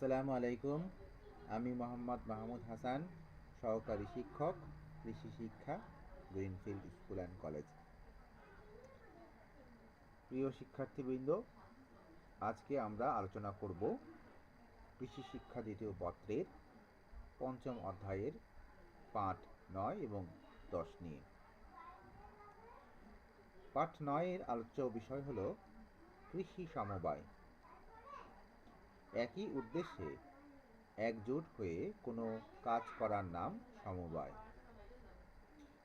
আসসালামু আলাইকুম। আমি মোহাম্মদ মাহমুদ হাসান, সহকারী শিক্ষক, কৃষি শিক্ষা, গ্রিনফিল্ড স্কুল অ্যান্ড কলেজ। প্রিয় শিক্ষার্থীবৃন্দ, আজকে আমরা আলোচনা করব কৃষি শিক্ষা দ্বিতীয় পত্রের পঞ্চম অধ্যায়ের পাঠ নয় এবং দশ নিয়ে। পাঠ নয়ের আলোচ্য বিষয় হল কৃষি সমবায়। একই উদ্দেশ্যে একজোট হয়ে কোনো কাজ করার নাম সমবায়।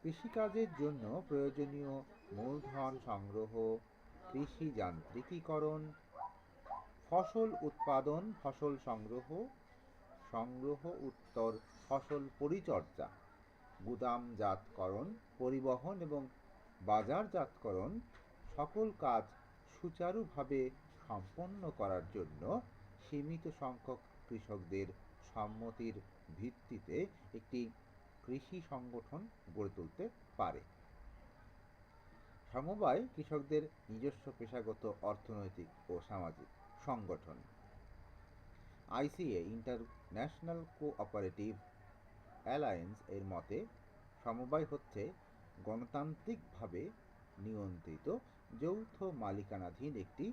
কৃষিকাজের জন্য প্রয়োজনীয় মূলধন সংগ্রহ, কৃষি যান্ত্রিকীকরণ, ফসল উৎপাদন, ফসল সংগ্রহ সংগ্রহ উত্তর, ফসল পরিচর্যা, গুদামজাতকরণ, পরিবহন এবং বাজারজাতকরণ সকল কাজ সুচারুভাবে সম্পন্ন করার জন্য সীমিত সংখ্যক কৃষকদের সম্মতির ভিত্তিতে একটি কৃষি সংগঠন গড়ে তুলতে পারে। সমবায় কৃষকদের নিজস্ব পেশাগত অর্থনৈতিক ও সামাজিক সংগঠন। আইসিএ ইন্টারন্যাশনাল কোঅপারেটিভ অ্যালায়েন্স এর মতে, সমবায় হচ্ছে গণতান্ত্রিকভাবে নিয়ন্ত্রিত যৌথ মালিকানাধীন একটি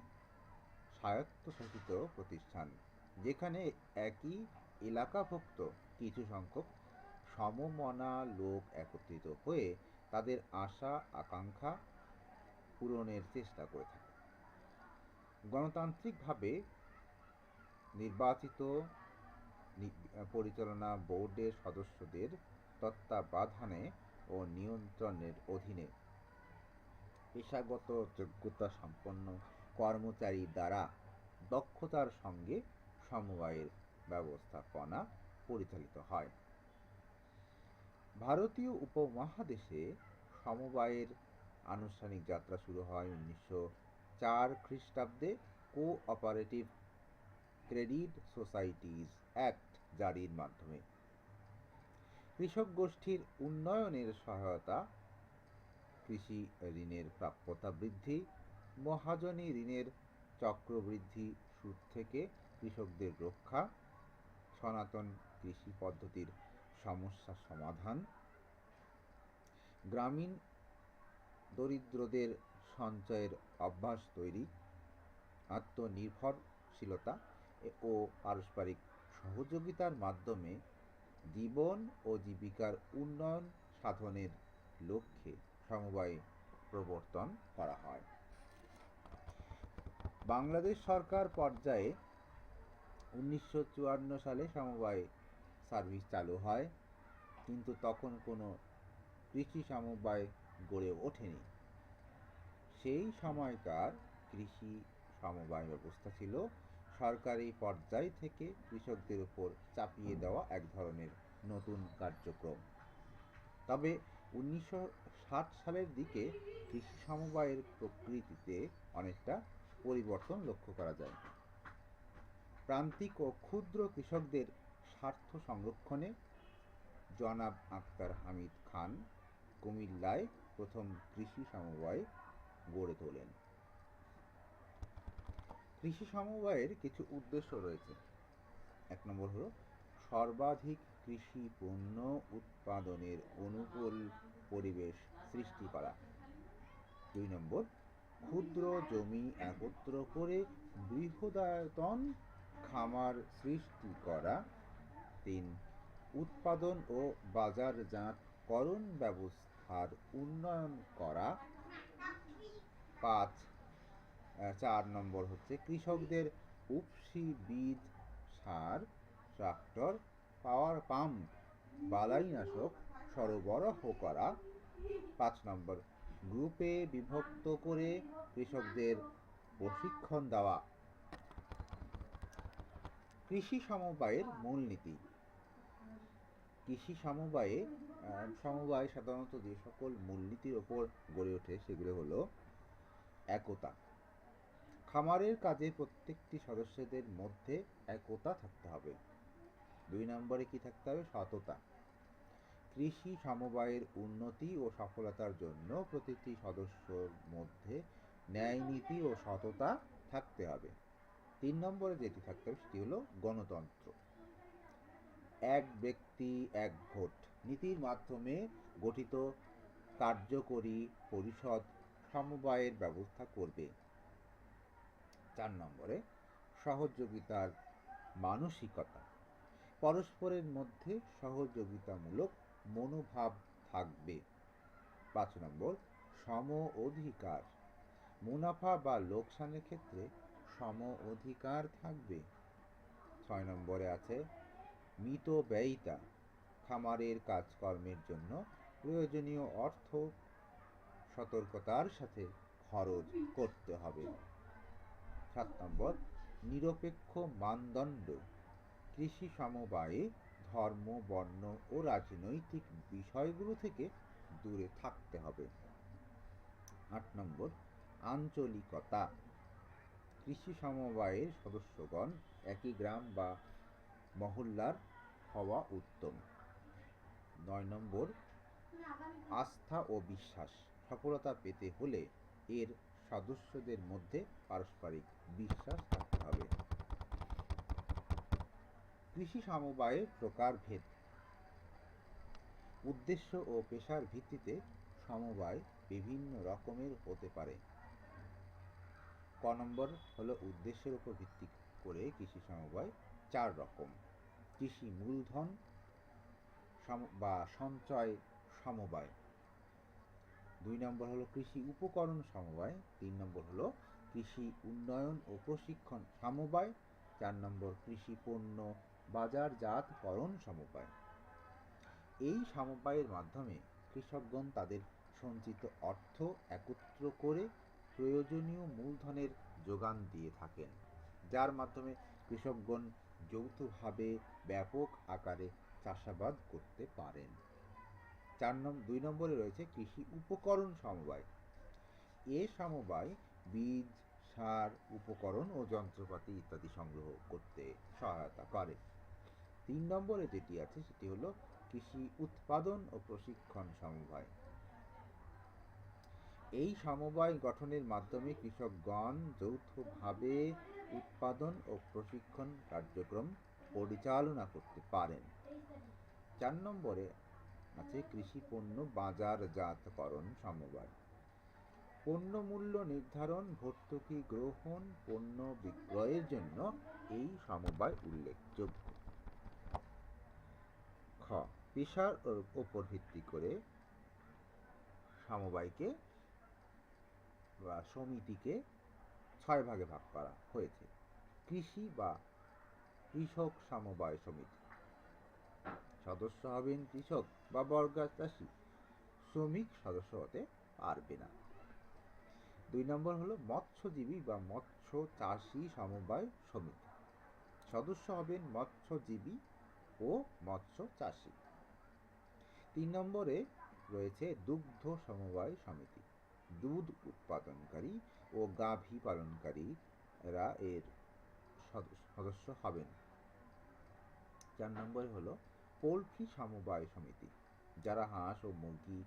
স্বায়ত্তশাসিত প্রতিষ্ঠান, যেখানে একই এলাকাভুক্ত কিছু সংখ্যক সমমনা লোক একত্রিত হয়ে তাদের আশা, আকাঙ্ক্ষা পূরণের চেষ্টা করে থাকে। গণতান্ত্রিকভাবে নির্বাচিত পরিচালনা বোর্ডের সদস্যদের তত্ত্বাবধানে ও নিয়ন্ত্রণের অধীনে পেশাগত যোগ্যতা সম্পন্ন কর্মচারী দ্বারা দক্ষতার সঙ্গে সমবায়ের ব্যবস্থাপনা পরিচালিত হয়। ভারতীয় উপমহাদেশে সমবায়ের আনুষ্ঠানিক যাত্রা শুরু হয় উনিশশো চার খ্রিস্টাব্দে কোঅপারেটিভ ক্রেডিট সোসাইটিজ অ্যাক্ট জারির মাধ্যমে। কৃষক গোষ্ঠীর উন্নয়নের সহায়তা, কৃষি ঋণের প্রাপ্যতা বৃদ্ধি মহাজনী ঋণের চক্রবৃদ্ধি সুদ থেকে কৃষকদের রক্ষা, সনাতন কৃষি পদ্ধতির সমস্যা সমাধান, গ্রামীণ দরিদ্রদের সঞ্চয়ের অভ্যাস তৈরি, আত্মনির্ভরশীলতা ও পারস্পরিক সহযোগিতার মাধ্যমে জীবন ও জীবিকার উন্নয়ন সাধনের লক্ষ্যে সমবায় প্রবর্তন করা হয়। বাংলাদেশ সরকার পর্যায়ে উনিশশো চুয়ান্ন সালে সমবায় সার্ভিস চালু হয়, কিন্তু তখন কোনো কৃষি সমবায় গড়ে ওঠেনি। সেই সময়কার কৃষি সমবায় ব্যবস্থা ছিল সরকারি পর্যায় থেকে কৃষকদের উপর চাপিয়ে দেওয়া এক ধরনের নতুন কার্যক্রম। তবে উনিশশো ষাট সালের দিকে কৃষি সমবায়ের প্রকৃতিতে অনেকটা পরিবর্তন লক্ষ্য করা যায়। প্রান্তিক ও ক্ষুদ্র কৃষকদের স্বার্থ সংরক্ষণে জনাব আক্তার হামিদ খান কুমিল্লায় প্রথম কৃষি সমবায় গড়ে তোলেন। কৃষি সমবায়ের কিছু উদ্দেশ্য রয়েছে। এক নম্বর হলো, সর্বাধিক কৃষি পণ্য উৎপাদনের অনুকূল পরিবেশ সৃষ্টি করা। দুই নম্বর ক্ষুদ্র জমি একত্র করে বৃহদায়তন খামার সৃষ্টি করা। তিন, উৎপাদন ও বাজারজাতকরণ ব্যবস্থার উন্নয়ন করা। পাঁচ চার নম্বর হচ্ছে কৃষকদের উপসি বীজ, সার, ট্রাক্টর, পাওয়ার পাম্প, বালাইনাশক সরবরাহ করা। পাঁচ নম্বর গ্রুপে বিভক্ত করে কৃষকদের প্রশিক্ষণ দেওয়া। কৃষি সমবায়ের মূলনীতি। কৃষি সমবায়ে সমবায় সাধারণত যে সকল মূলনীতির ওপর গড়ে ওঠে সেগুলো হলো একতা। খামারের কাজে প্রত্যেকটি সদস্যদের মধ্যে একতা থাকতে হবে। দুই নম্বরে কি থাকতে হবে? সততা। কৃষি সমবায়ের উন্নতি ও সফলতার জন্য প্রতিটি সদস্যর মধ্যে ন্যায় নীতি ও সততা থাকতে হবে। তিন নম্বরে যেটি থাকতে হবে সেটি হলো গণতন্ত্র। এক ব্যক্তি, এক ভোট। নীতির মাধ্যমে গঠিত কার্যকরী পরিষদ সমবায়ের ব্যবস্থা করবে। চার নম্বরে সহযোগিতার মানসিকতা। পরস্পরের মধ্যে সহযোগিতামূলক মনোভাব থাকবে। পাঁচ নম্বর, সম অধিকার। মুনাফা বা লোকসানের ক্ষেত্রে সম অধিকার থাকবে। ছয় নম্বরে আছে, মৃত ব্যয়িতা। খামারের কাজকর্মের জন্য প্রয়োজনীয় অর্থ সতর্কতার সাথে খরচ করতে হবে। সাত নম্বর, নিরপেক্ষ মানদণ্ড। কৃষি সমবায়ে ধর্ম, বর্ণ ও রাজনৈতিক বিষয়গুলো থেকে দূরে থাকতে হবে। আট নম্বর, আঞ্চলিকতা। কৃষি সমবায়ের সদস্যগণ একই গ্রাম বা মহল্লার হওয়া উত্তম। নয় নম্বর, আস্থা ও বিশ্বাস। সফলতা পেতে হলে এর সদস্যদের মধ্যে পারস্পরিক বিশ্বাস থাকতে হবে। কৃষি সমবায়ের প্রকারভেদ উদ্দেশ্য ও পেশার ভিত্তিতে সমবায় বিভিন্ন রকমের হতে পারে। ক নম্বর হলো উদ্দেশ্যের উপর ভিত্তি করে কৃষি সমবায় চার রকম। কৃষি মূলধন বা সঞ্চয় সমবায়। দুই নম্বর হলো কৃষি উপকরণ সমবায়। তিন নম্বর হলো কৃষি উন্নয়ন ও প্রশিক্ষণ সমবায়। চার নম্বর কৃষি পণ্য বাজারজাতকরণ সমবায়। এই সমবায়ের মাধ্যমে কৃষকগণ তাদের সঞ্চিত অর্থ একত্র করে প্রয়োজনীয় মূলধনের যোগান দিয়ে থাকেন, যার মাধ্যমে কৃষকগণ যৌথভাবে ব্যাপক আকারে চাষাবাদ করতে পারেন। চার নম্বর দুই নম্বরে রয়েছে কৃষি উপকরণ সমবায়। এ সমবায় বীজ, সার, উপকরণ ও যন্ত্রপাতি ইত্যাদি সংগ্রহ করতে সহায়তা করে। তিন নম্বরে যেটি আছে সেটি হলো কৃষি উৎপাদন ও প্রশিক্ষণ সমবায়। এই সমবায় গঠনের মাধ্যমে কৃষকগণ যৌথভাবে উৎপাদন ও প্রশিক্ষণ কার্যক্রম পরিচালনা করতে পারেন। চার নম্বরে আছে কৃষি পণ্য বাজারজাতকরণ সমবায়। পণ্য মূল্য নির্ধারণ, ভর্তুকি গ্রহণ, পণ্য বিক্রয়ের জন্য এই সমবায় উল্লেখযোগ্য। পেশার ওপর ভিত্তি করে সমবায়কে বা সমিতিকে ছয় ভাগে ভাগ করা হয়েছে। কৃষি বা কৃষক সমবায় সমিতি। সদস্য হবেন কৃষক বা বর্গা চাষি শ্রমিক সদস্য হতে পারবে না। দুই নম্বর হলো মৎস্যজীবী বা মৎস্য চাষী সমবায় সমিতি। সদস্য হবেন মৎস্যজীবী ও মৎস্য চাষী। তিন নম্বরে রয়েছে দুগ্ধ সমবায় সমিতি। দুধ উৎপাদনকারী ও গাভী পালনকারীরা এর সদস্য হবেন। চার নম্বরে হলো পোলট্রি সমবায় সমিতি। যারা হাঁস ও মুরগি,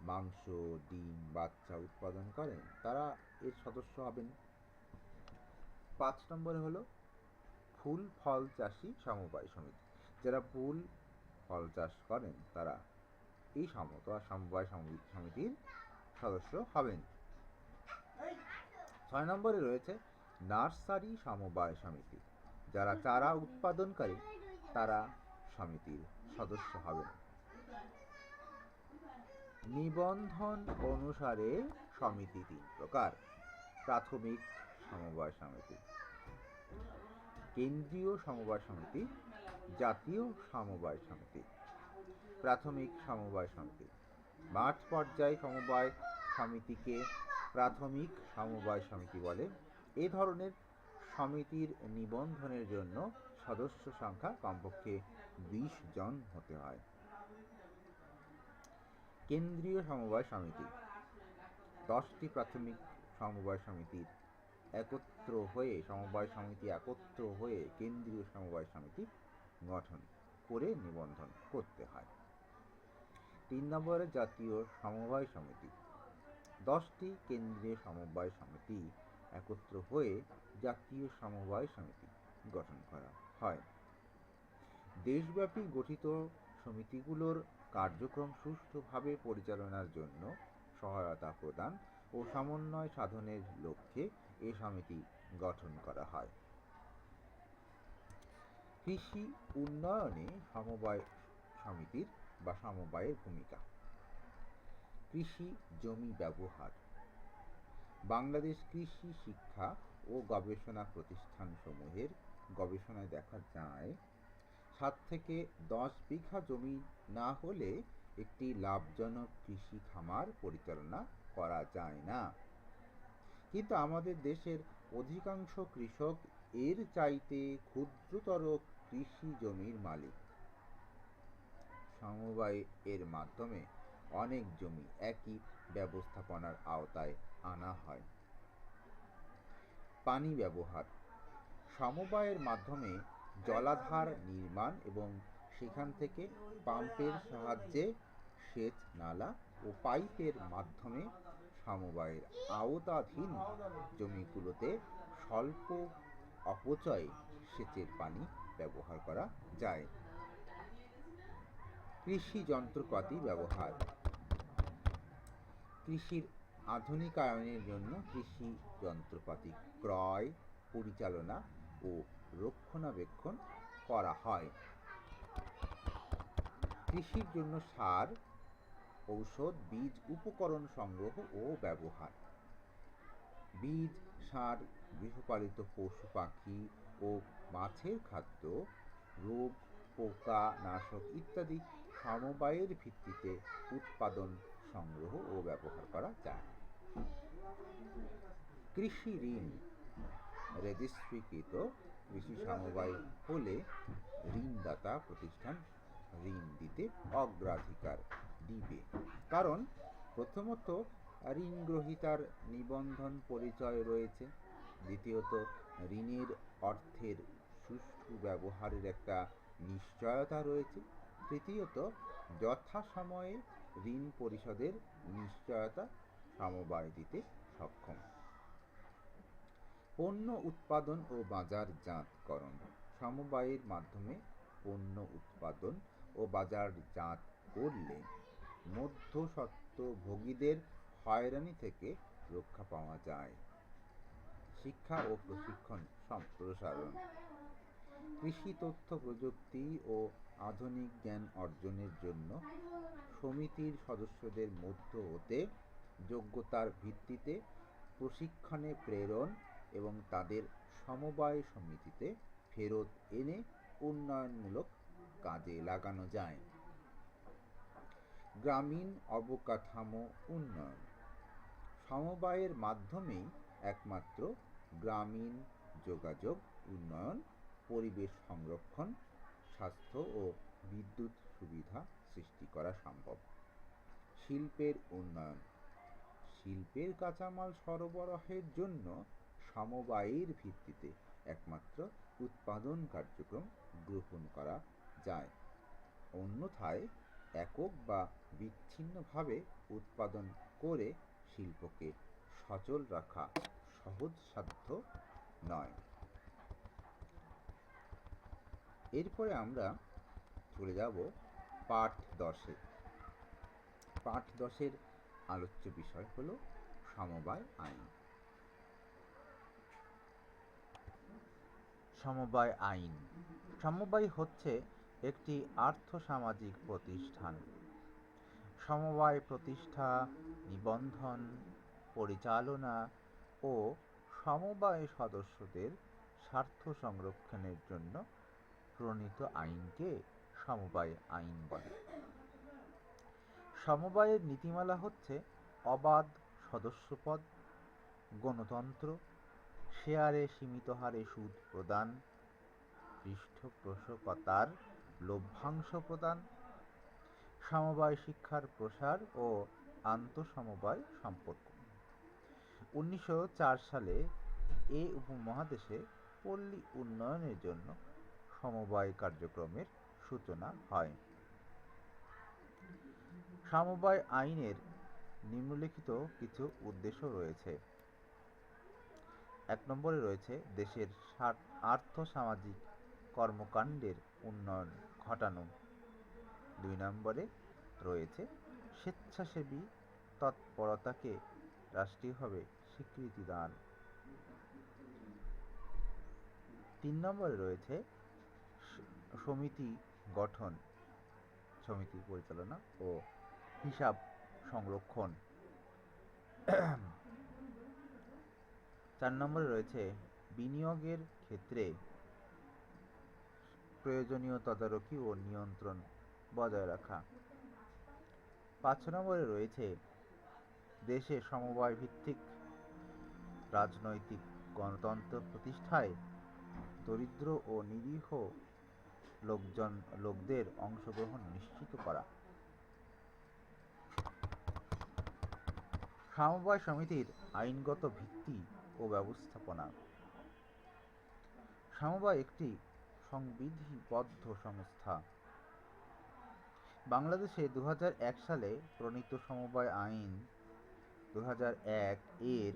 মাংস, ডিম, বাচ্চা উৎপাদন করেন, তারা এর সদস্য হবেন। পাঁচ নম্বরে হলো ফুল ফল চাষী সমবায় সমিতি। যারা ফুল, ফল চাষ করেন, তারা এই সমত সমবায় সমি- সমিতির সদস্য হবেন। ছয় নম্বরে রয়েছে নার্সারি সমবায় সমিতি। যারা চারা উৎপাদনকারী, তারা সমিতির সদস্য হবেন। নিবন্ধন অনুসারে সমিতি তিন প্রকার। প্রাথমিক সমবায় সমিতি, কেন্দ্রীয় সমবায় সমিতি জাতীয় সমবায় সমিতি, প্রাথমিক সমবায় সমিতি। মাঠ পর্যায়ে সমবায় সমিতিকে প্রাথমিক সমবায় সমিতি বলে। এ ধরনের সমিতির নিবন্ধনের জন্য সদস্য সংখ্যা কমপক্ষে বিশ জন হতে হয়। কেন্দ্রীয় সমবায় সমিতি। দশটি প্রাথমিক সমবায় সমিতির একত্র হয়ে, সমবায় সমিতি একত্র হয়ে কেন্দ্রীয় সমবায় সমিতি গঠন করে নিবন্ধন করতে হয়। তিন নম্বরে জাতীয় সমবায় সমিতি। দশটি কেন্দ্রীয় সমবায় সমিতি একত্র হয়ে জাতীয় সমবায় সমিতি গঠন করা হয়। দেশব্যাপী গঠিত সমিতিগুলোর কার্যক্রম সুষ্ঠুভাবে পরিচালনার জন্য সহায়তা প্রদান ও সমন্বয় সাধনের লক্ষ্যে এ সমিতি গঠন করা হয়। কৃষি উন্নয়নে সমবায় সমিতির বা সমবায়ের ভূমিকা। কৃষি জমি ব্যবহার। বাংলাদেশ কৃষি শিক্ষা ও গবেষণা প্রতিষ্ঠানসমূহের গবেষণায় দেখা যায়, সাত থেকে দশ বিঘা জমি না হলে একটি লাভজনক কৃষি খামার পরিচালনা করা যায় না। কিন্তু আমাদের দেশের অধিকাংশ কৃষক এর চাইতে ক্ষুদ্রতর কৃষি জমির মালিক। সমবায় এর মাধ্যমে অনেক জমি একই ব্যবস্থাপনার আওতায় আনা হয়। পানি ব্যবহার। সমবায়ের মাধ্যমে জলাধার নির্মাণ এবং সেখান থেকে পাম্পের সাহায্যে সেচ, নালা ও পাইপের মাধ্যমে সমবায়ের আওতাধীন জমিগুলোতে স্বল্প অপচয়ে সেচের পানি ব্যবহার করা যায়। কৃষি যন্ত্রপাতি ব্যবহার। কৃষির আধুনিকায়নের জন্য কৃষি যন্ত্রপাতি ক্রয়, পরিচালনা ও রক্ষণাবেক্ষণ করা হয়। কৃষির জন্য সার, ঔষধ, বীজ উপকরণ সংগ্রহ ও ব্যবহার। বীজ, সার, গৃহপালিত পশু পাখি ও মাছের খাদ্য, রোগ পোকা নাশক ইত্যাদি সমবায়ের ভিত্তিতে উৎপাদন, সংগ্রহ ও ব্যবহার করা যায়। কৃষি ঋণ রেজিস্ট্রিকৃত কৃষি সমবায় হলে ঋণদাতা প্রতিষ্ঠান ঋণ দিতে অগ্রাধিকার দিবে। কারণ প্রথমত ঋণ গ্রহীতার নিবন্ধন পরিচয় রয়েছে। দ্বিতীয়ত, ঋণের অর্থের সুষ্ঠু ব্যবহারের একটা নিশ্চয়তা রয়েছে। তৃতীয়ত, যথাসময়ে ঋণ পরিশোধের নিশ্চয়তা সমবায় দিতে সক্ষম। পণ্য উৎপাদন ও বাজার বাজারজাতকরণ সমবায়ের মাধ্যমে পণ্য উৎপাদন ও বাজার বাজারজাত করলে মধ্যস্বত্বভোগীদের হয়রানি থেকে রক্ষা পাওয়া যায়। শিক্ষা ও প্রশিক্ষণ সম্প্রসারণ কৃষি তথ্য প্রযুক্তি ও আধুনিক জ্ঞান অর্জনের জন্য সমিতির সদস্যদের মধ্য হতে যোগ্যতার ভিত্তিতে প্রশিক্ষণে প্রেরণ এবং তাদের সমবায় সমিতিতে ফেরত এনে উন্নয়নমূলক কাজে লাগানো যায়। গ্রামীণ অবকাঠামো উন্নয়ন। সমবায়ের মাধ্যমেই একমাত্র গ্রামীণ যোগাযোগ উন্নয়ন পরিবেশ সংরক্ষণ, স্বাস্থ্য ও বিদ্যুৎ সুবিধা সৃষ্টি করা সম্ভব। শিল্পের উন্নয়ন। শিল্পের কাঁচামাল সরবরাহের জন্য সমবায়ের ভিত্তিতে একমাত্র উৎপাদন কার্যক্রম গ্রহণ করা যায়। অন্যথায় একক বা বিচ্ছিন্নভাবে উৎপাদন করে শিল্পকে সচল রাখা সহজসাধ্য নয়। এরপরে আমরা চলে যাব পাঠ দশে। পাঠ দশের আলোচ্য বিষয় হল সমবায় আইন। সমবায় আইন। সমবায় হচ্ছে একটি আর্থসামাজিক প্রতিষ্ঠান। সমবায় প্রতিষ্ঠা, নিবন্ধন, পরিচালনা ও সমবায় সদস্যদের স্বার্থ সংরক্ষণের জন্য প্রণীত আইনকে সমবায় আইন বলে। সমবায়ের নীতিমালা হচ্ছে অবাধ সদস্যপদ, গণতন্ত্র, শেয়ারে সীমিত হারে সুদ প্রদান, পৃষ্ঠপোষকতার লভ্যাংশ প্রদান, সমবায় শিক্ষার প্রসার ও আন্তঃসমবায় সম্পর্ক। উনিশশো চার সালে এ উপমহাদেশে পল্লী উন্নয়নের জন্য সমবায় কার্যক্রমের সূচনা হয়। সমবায় আইনের নিম্নলিখিত কিছু উদ্দেশ্য রয়েছে। এক নম্বরে রয়েছে দেশের সার- আর্থসামাজিক কর্মকাণ্ডের উন্নয়ন ঘটানো। দুই নম্বরে রয়েছে স্বেচ্ছাসেবী তৎপরতাকে রাষ্ট্রীয়ভাবে স্বীকৃতি দান। তিন নম্বরে রয়েছে সমিতি গঠন সমিতি পরিচালনা ও হিসাব সংরক্ষণ। চার নম্বরে রয়েছে বিনিয়োগের ক্ষেত্রে প্রয়োজনীয় তদারকি ও নিয়ন্ত্রণ বজায় রাখা। পাঁচ নম্বরে রয়েছে দেশে সমবায় ভিত্তিক রাজনৈতিক গণতন্ত্র প্রতিষ্ঠায় দরিদ্র ও নিরীহ লোকজন, লোকদের অংশগ্রহণ নিশ্চিত করা। সমবায় সমিতির আইনগত ভিত্তি ও ব্যবস্থাপনা। সমবায় একটি সংবিধিবদ্ধ সংস্থা। বাংলাদেশে দু হাজার এক সালে প্রণীত সমবায় আইন দু হাজার এক এর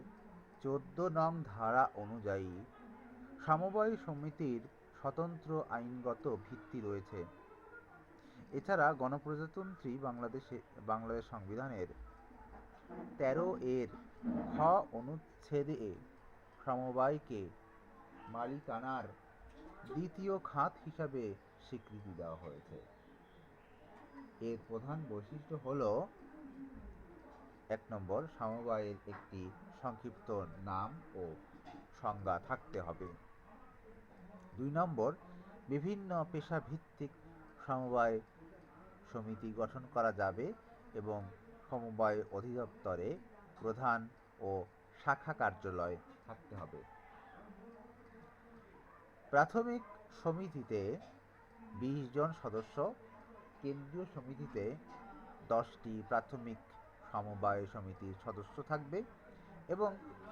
চোদ্দ নং ধারা অনুযায়ী সমবায় সমিতির স্বতন্ত্র আইনগত ভিত্তি রয়েছে। এছাড়া গণপ্রজাতন্ত্রী বাংলাদেশে বাংলাদেশ সংবিধানের তেরো এর খ অনুচ্ছেদে সমবায়কে মালিকানার দ্বিতীয় খাত হিসাবে স্বীকৃতি দেওয়া হয়েছে। এর প্রধান বৈশিষ্ট্য হল এক নম্বর, সমবায়ের একটি সংক্ষিপ্ত নাম ও সংজ্ঞা থাকতে হবে। দুই নম্বর, বিভিন্ন পেশাভিত্তিক সমবায় সমিতি গঠন করা যাবে এবং সমবায় অধিদপ্তরে প্রধান ও শাখা কার্যালয় থাকতে হবে। প্রাথমিক সমিতিতে বিশ জন সদস্য, কেন্দ্রীয় সমিতিতে দশটি প্রাথমিক সমবায় সমিতির সদস্য থাকবে এবং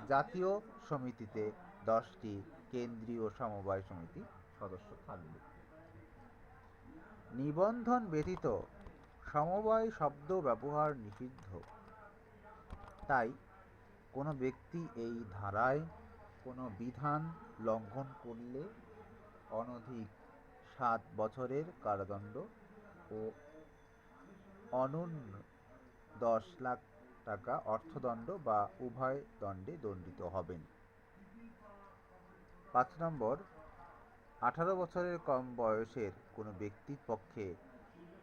জাতীয় সমিতিতে দশটি কেন্দ্রীয় সমবায় সমিতি সদস্য থাকবে। নিবন্ধন ব্যতীত সমবায় শব্দ ব্যবহার নিষিদ্ধ। তাই কোনো ব্যক্তি এই ধারায় কোনো বিধান লঙ্ঘন করলে অনধিক সাত বছরের কারাদণ্ড ও অনূন্য দশ লাখ টাকা অর্থদণ্ড বা উভয় দণ্ডে দণ্ডিত হবেন। পাঁচ নম্বর, আঠারো বছরের কম বয়সের কোনো ব্যক্তির পক্ষে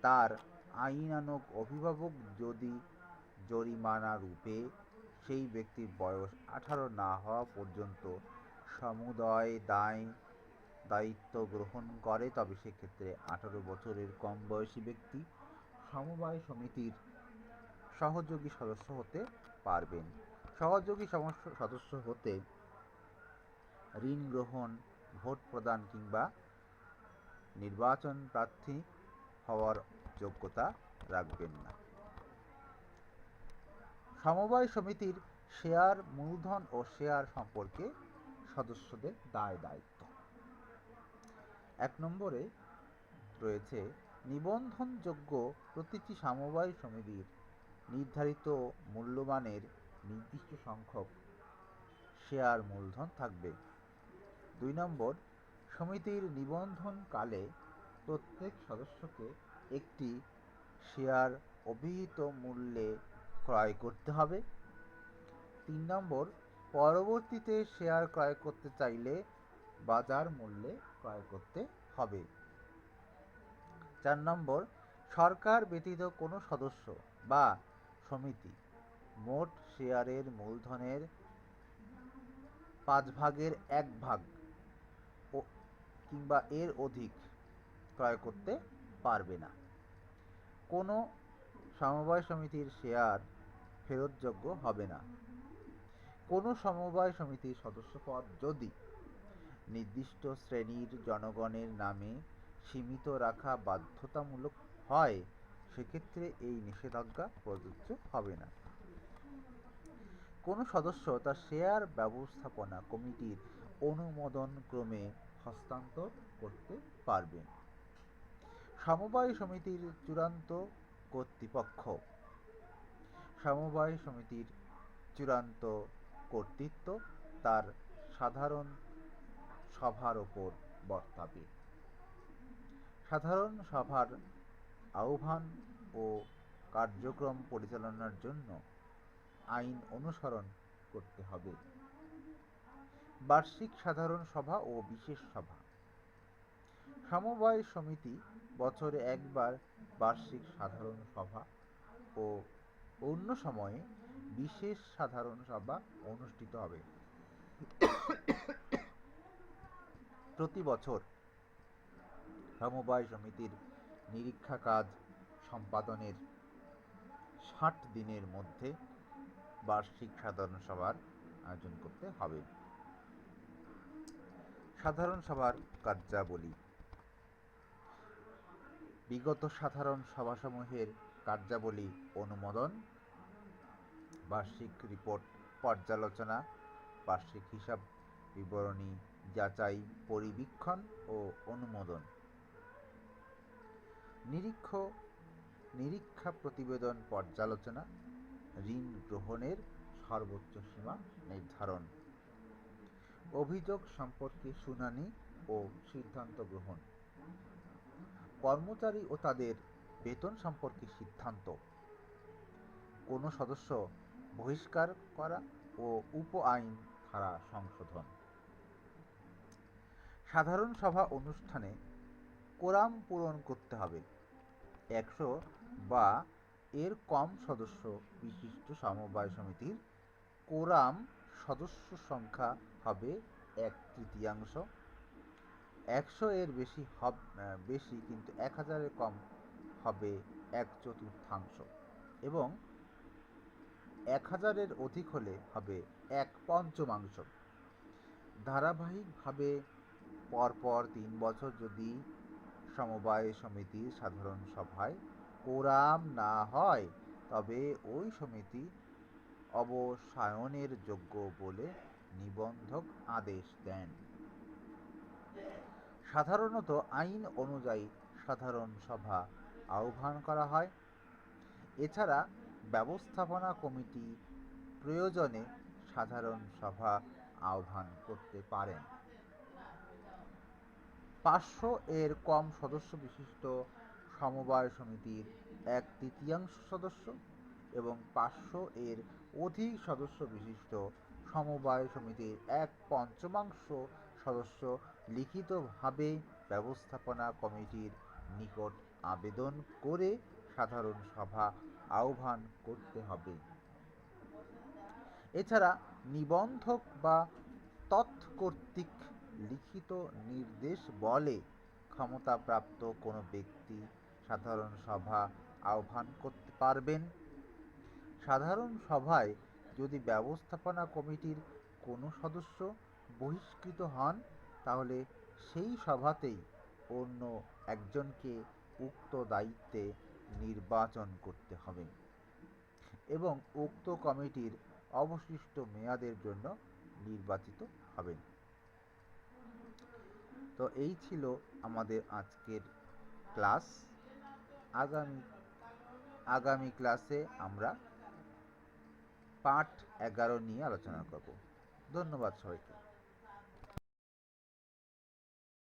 তার আইনানুগ অভিভাবক যদি জরিমানা রূপে সেই ব্যক্তির বয়স আঠারো না হওয়া পর্যন্ত সমুদয় দায়, দায়িত্ব গ্রহণ করে, তবে সেক্ষেত্রে আঠারো বছরের কম বয়সী ব্যক্তি সমবায় সমিতির সহযোগী সদস্য হতে পারবেন। সহযোগী সদস্য হতে ঋণ গ্রহণ ভোট প্রদান কিংবা নির্বাচন প্রার্থী হওয়ার যোগ্যতা রাখবেন না। সমবায় সমিতির শেয়ার মূলধন ও শেয়ার সম্পর্কে সদস্যদের দায় দায়িত্ব। এক নম্বরে রয়েছে নিবন্ধনযোগ্য প্রতিটি সমবায় সমিতির নির্ধারিত মূল্যমানের নির্দিষ্ট সংখ্যক শেয়ার মূলধন থাকবে। দুই নম্বর, সমিতির নিবন্ধনকালে প্রত্যেক সদস্যকে একটি শেয়ার অভিহিত মূল্যে ক্রয় করতে হবে। তিন নম্বর, পরবর্তীতে শেয়ার ক্রয় করতে চাইলে বাজার মূল্যে ক্রয় করতে হবে। চার নম্বর, সরকার ব্যতীত কোনো সদস্য বা সমিতি মোট শেয়ারের মূলধনের পাঁচ ভাগের এক ভাগ কিংবা এর অধিক ক্রয় করতে পারবে না। কোনো সমবায় সমিতির শেয়ার ফেরতযোগ্য হবে না। কোনো সমবায় সমিতির সদস্যপদ যদি নির্দিষ্ট শ্রেণির জনগণের নামে সীমিত রাখা বাধ্যতামূলক হয়, সেক্ষেত্রে এই নিষেধাজ্ঞা প্রযোজ্য হবে না। কোনো সদস্য তার শেয়ার ব্যবস্থাপনা কমিটির অনুমোদন ক্রমে হস্তান্তর করতে পারবেন সমবায় সমিতির চূড়ান্ত কর্তৃপক্ষ। সমবায় সমিতির চূড়ান্ত কর্তৃত্ব তার সাধারণ সভার ওপর বর্তাবে। সাধারণ সভার আহ্বান ও কার্যক্রম পরিচালনার জন্য আইন অনুসরণ করতে হবে। বার্ষিক সাধারণ সভা ও বিশেষ সভা। সমবায় সমিতি বছরে একবার বার্ষিক সাধারণ সভা ও অন্য সময়ে বিশেষ সাধারণ সভা অনুষ্ঠিত হবে। প্রতি বছর সমবায় সমিতির নিরীক্ষা কাজ সম্পাদনের ষাট দিনের মধ্যে বার্ষিক সাধারণ সভার আয়োজন করতে হবে। সাধারণ সভার কার্যাবলী। বিগত সাধারণ সভাসমূহের কার্যাবলী অনুমোদন, বার্ষিক রিপোর্ট পর্যালোচনা, বার্ষিক হিসাব বিবরণী যাচাই পরিবীক্ষণ ও অনুমোদন। নিরীক্ষ, নিরীক্ষা প্রতিবেদন পর্যালোচনা, ঋণ গ্রহণের সর্বোচ্চ সীমা নির্ধারণ। অভিযোগ সম্পর্কে শুনানি ও সিদ্ধান্ত গ্রহণ। কর্মচারী ও তাদের বেতন সম্পর্কে সিদ্ধান্ত। কোনো সদস্য বহিষ্কার করা ও উপ আইন ধারা সংশোধন। সাধারণ সভা অনুষ্ঠানে কোরাম পূরণ করতে হবে। একশো বা এর কম সদস্য বিশিষ্ট সমবায় সমিতির কোরাম সদস্য সংখ্যা হবে এক তৃতীয়াংশ। একশো এর বেশি হব বেশি কিন্তু এক হাজারের কম হবে এক চতুর্থাংশ। এবং এক হাজারের অধিক হলে হবে এক পঞ্চমাংশ। ধারাবাহিকভাবে পরপর তিন বছর যদি সমবায় সমিতির সাধারণ সভায় কোরাম না হয়, তবে ওই সমিতি অবসায়নের যোগ্য বলে নিবন্ধক আদেশ দেন। সাধারণত আইন অনুযায়ী সাধারণ সভা আহ্বান করা হয়। এছাড়া ব্যবস্থাপনা কমিটি প্রয়োজনে সাধারণ সভা আহ্বান করতে পারেন। পাঁচশো এর কম সদস্য বিশিষ্ট সমবায় সমিতির এক তৃতীয়াংশ সদস্য এবং পাঁচশো এর অধিক সদস্য বিশিষ্ট সমবায় সমিতির এক পঞ্চমাংশ সদস্য লিখিতভাবে ব্যবস্থাপনা কমিটির নিকট আবেদন করে সাধারণ সভা আহ্বান করতে হবে। এছাড়া নিবন্ধক বা তৎকর্তৃক লিখিত নির্দেশ বলে ক্ষমতাপ্রাপ্ত কোনো ব্যক্তি সাধারণ সভা আহ্বান করতে পারবেন। সাধারণ সভায় যদি ব্যবস্থাপনা কমিটির কোনো সদস্য বহিষ্কৃত হন, তাহলে সেই সভাতেই অন্য একজনকে উক্ত দায়িত্বে নির্বাচন করতে হবে এবং উক্ত কমিটির অবশিষ্ট মেয়াদের জন্য নির্বাচিত হবেন। তো এই ছিল আমাদের আজকের ক্লাস। আগামী আগামী ক্লাসে আমরা পাঠ এগারো নিয়ে আলোচনা করব। ধন্যবাদ সবাইকে।